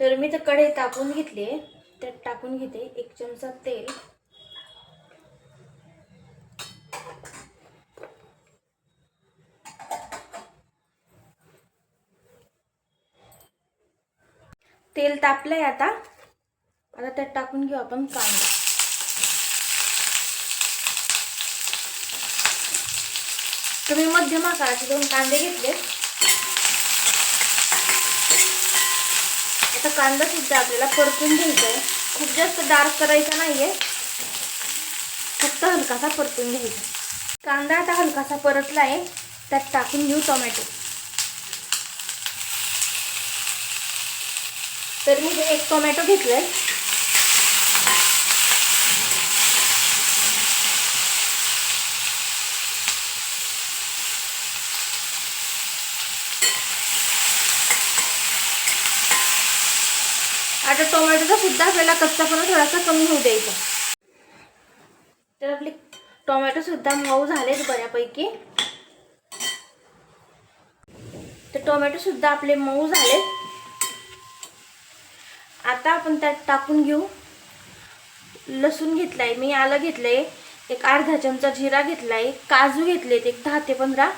तर मी तर कढई तापून घेतली आहे. त्यात टाकून घेते एक चमचा तेल. तेल तापलंय आता. आता त्यात टाकून घेऊ आपण कांदा. तुम्ही मध्यम आकाराचे दोन कांदे घेतले आता कांदा सुद्धा आपल्याला परतून घ्यायचा आहे खूप जास्त डार्क करायचा नाही आहे फक्त हलकासा परतून घ्यायचा. कांदा आता हलकासा परतला आहे त्यात टाकून घेऊ टोमॅटो. तर मी हे एक टोमॅटो घेतलंय. आता टोमॅटोचा सुद्धा आपल्याला कच्चापणा थोडासा कमी होऊ द्यायचा. तर आपले टोमॅटो सुद्धा मऊ झालेत बऱ्यापैकी. तर टोमॅटो सुद्धा आपले मऊ झालेत. आता आपण त्यात टाकून घेऊ. लसूण घेतलाय मी आलं घेतलंय एक अर्धा चमचा जिरा घेतलाय काजू घेतलेत एक दहा ते पंधरा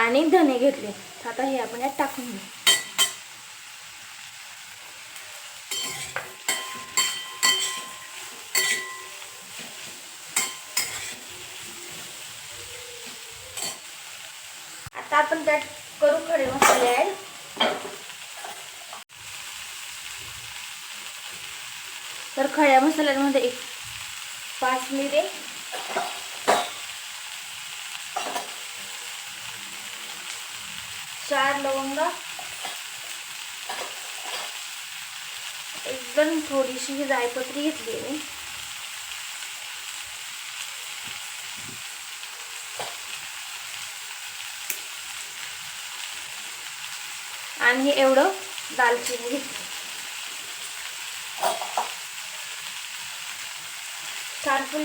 आणि धने घेतले आता हे आपण यात टाकून घेऊ आता आपण त्यात करू खडे मसाले ॲड तर खड्या मसाल्यांमध्ये एक पाच मिरे. चार लवंगा. एकदम थोडीशी ही जायपत्री घेतली आहे मी. आणि हे एवढं दालचिनी घेतली. चार फुल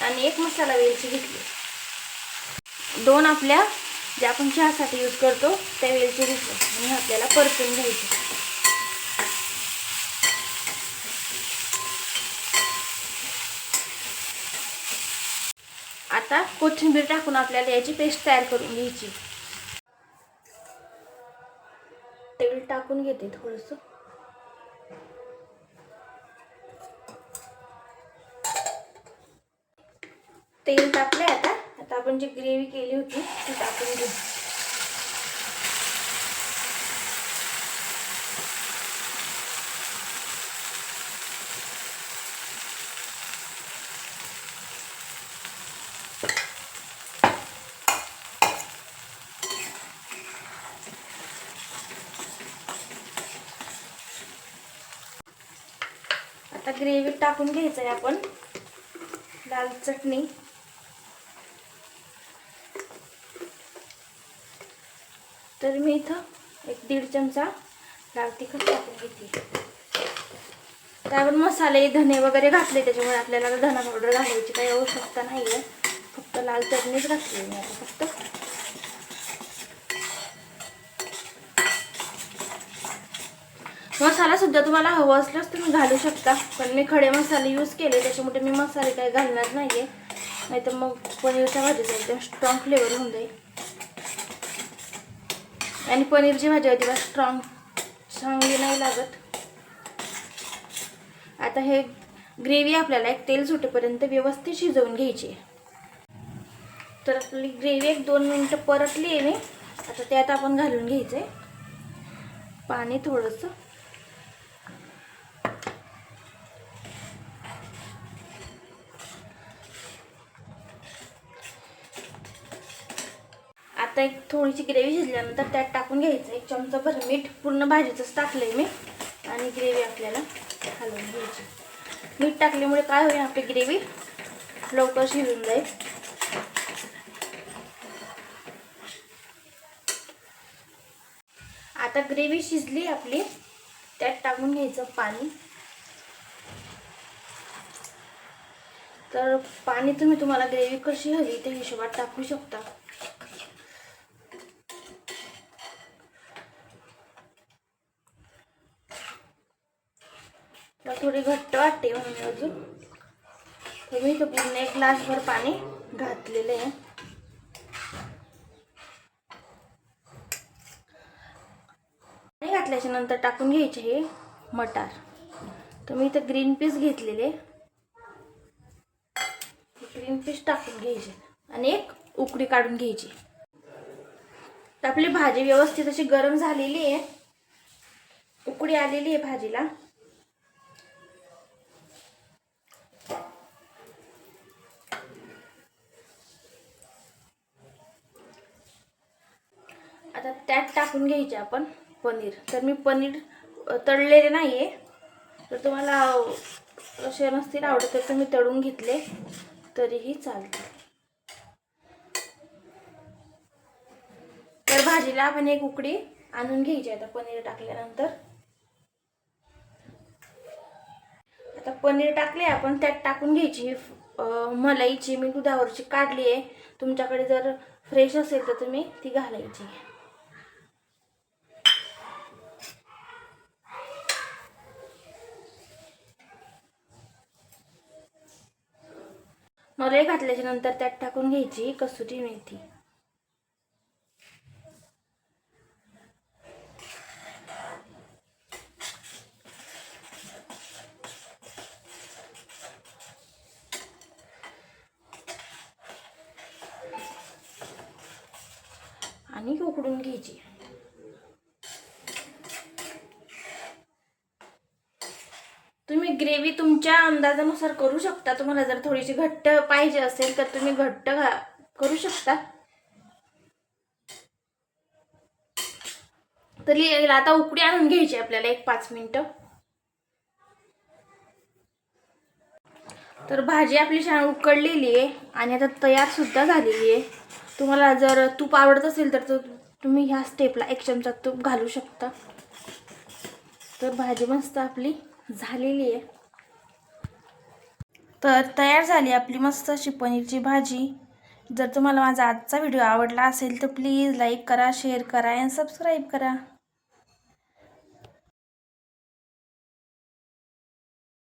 आणि एक मसाला वेलची घेतली. दोन आपल्या जे आपण चहासाठी यूज करतो त्या वेलची घेतली आणि आपल्याला परतून घ्यायची. आता कोथिंबीर टाकून आपल्याला याची पेस्ट तयार करून घ्यायची. तेल टाकून घेते थोडस. तेल टाकलंय आता. आता आपण जी ग्रेव्ही केली होती ती टाकून घेऊ. आता ग्रेव्ही टाकून घ्यायचं आहे आपण. लाल चटणी. तर मी इथं एक दीड चमचा लाल तिखट टाकून घेते. त्यावर मसाले धने वगैरे घातले त्याच्यामुळे आपल्याला धना पावडर घालायची काही आवश्यकता नाही आहे फक्त लाल चटणीच घातली मी आता फक्त मसाला सुद्धा तुम्हाला हवं असल्यास तुम्ही घालू शकता. पण मी खडे मसाले यूज केले त्याच्यामुळे मी मसाले काही घालणार नाही नाही तर मग पनीरच्या भाजीचा एकदम स्ट्रॉंग फ्लेवर होऊन जाईल. आणि पनीरची भाजी अजिबात स्ट्रॉंग चांगली नाही लागत. आता हे ग्रेव्ही आपल्याला एक तेल सुटेपर्यंत व्यवस्थित शिजवून घ्यायची आहे. तर आपली ग्रेव्ही एक दोन मिनटं परतली आहे मी. आता त्यात आपण घालून घ्यायचं आहे पाणी थोडंसं. आता एक थोडीशी ग्रेव्ही शिजल्यानंतर त्यात टाकून घ्यायचं. एक चमचा भर मीठ पूर्ण भाजीचंच टाकलंय मी. आणि ग्रेव्ही आपल्याला हलवून घ्यायची. मीठ टाकल्यामुळे काय होईल आपली ग्रेव्ही लवकर शिजून जाईल. आता ग्रेव्ही शिजली आपली त्यात टाकून घ्यायचं पाणी. तर पाणी तुम्ही तुम्हाला ग्रेव्ही कशी हवी त्या हिशोबात टाकू शकता. मला थोडी घट्ट वाटते म्हणून अजून. तर मी इथं पूर्ण एक ग्लासभर पाणी घातलेलं आहे. पाणी घातल्याच्या नंतर टाकून घ्यायचे हे मटार. तर मी इथं ग्रीन पीस घेतलेले. ग्रीन पीस टाकून घ्यायचे आणि एक उकडी काढून घ्यायची. तर आपली भाजी व्यवस्थित अशी गरम झालेली आहे. उकडी आलेली आहे भाजीला. आता त्यात टाकून घ्यायचे आपण पनीर. तर मी पनीर तळलेले नाही आहे तर तुम्हाला असे नसतील आवडत तर तुम्ही तळून घेतले तरीही चालते. तर भाजीला आपण एक उकडी आणून घ्यायची आता पनीर टाकल्यानंतर. आता पनीर टाकले आपण त्यात टाकून घ्यायची मलाईची मी दुधावरची काढली आहे तुमच्याकडे जर फ्रेश असेल तर तुम्ही ती घालायची. मलाई घातल्याच्या नंतर त्यात टाकून घ्यायची कसुरी मेथी. आणि उकडून घ्यायची तुम्ही ग्रेव्ही तुमच्या अंदाजानुसार करू शकता. तुम्हाला जर थोडीशी घट्ट पाहिजे असेल तर तुम्ही घट्ट घा करू शकता. तरी आता उकडी आणून घ्यायची आपल्याला एक पाच मिनिटं. तर भाजी आपली छान उकडलेली आहे आणि आता तयार सुद्धा झालेली आहे. तुम्हाला जर तूप आवडत असेल तर तुम्ही ह्या स्टेपला एक चमचा तूप घालू शकता. तर भाजी मस्त आपली झालेली आहे. तर तयार झाली आपली मस्त अशी पनीरची भाजी. जर तुम्हाला माझा आजचा व्हिडिओ आवडला असेल तर प्लीज लाईक करा शेअर करा आणि सबस्क्राईब करा.